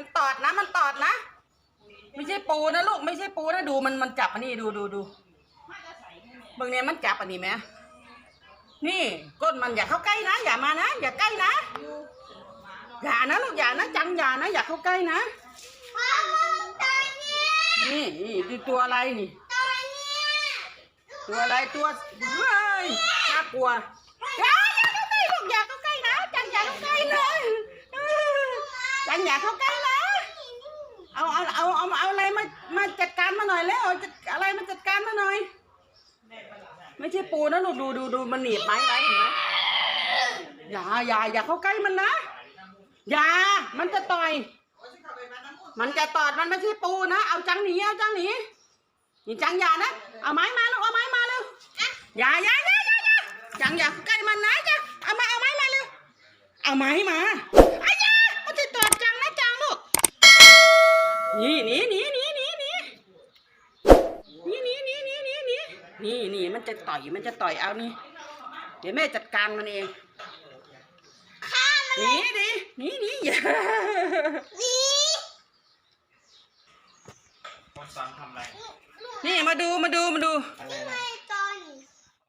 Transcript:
มันตอดนะ มันตอดนะ ไม่ใช่ปูนะลูกไม่ใช่ปูนะดูมันมันจับอันนี้ดูดูดูเบิ่งเนี่ยมันจับอันนี้ไหมนี่ก้นมันอย่าเข้าใกล้นะ อย่ามานะ อย่าใกล้นะ อย่านะลูกอย่านะ จังอย่านะ อย่าเข้าใกล้นะนี่นี่ดูตัวอะไรนี่ ตัวอะไรตัวเฮ้ยน่ากลัวอย่าอย่าเข้าใกล้ลูกอย่าเข้าใกล้นะ จังอย่าเข้าใกล้เลยจังอย่าเข้าใกล้ เอาเอาเอาเอาอะไรมามาจัดการมาหน่อยแล้วเอาอะไรมาจัดการมาหน่อย ไม่ใช่ปูนะลูกดูดูดูมันหนีบไม้ไว้เห็นไหมอย่าอย่าอย่าเข้าใกล้มันนะอย่ามันจะต่อย มันจะตอดมันไม่ใช่ปูนะเอาจังหนีเอาจังหนีนี่จังอย่านะเอาไม้มาลูกเอาไม้มาเร็วอย่าอย่าอย่าอย่าอย่าจังอย่าเข้าใกล้มันนะจังเอามาเอาไม้มาเร็วเอาไม้มาอายามันจะตอดจังนะจังลูก นี่หนี่นี่นี่นี่นี่นี่นี่นี่นี่นี่นี่นี่นี่มันจะต่อยมันจะต่อยเอานี่เดี๋ยวแม่จัดการมันเองหนีดิหนีหนีอย่าคนฟังทำอะไรนี่มาดูมาดูมาดู อะไรนะไม่ตอน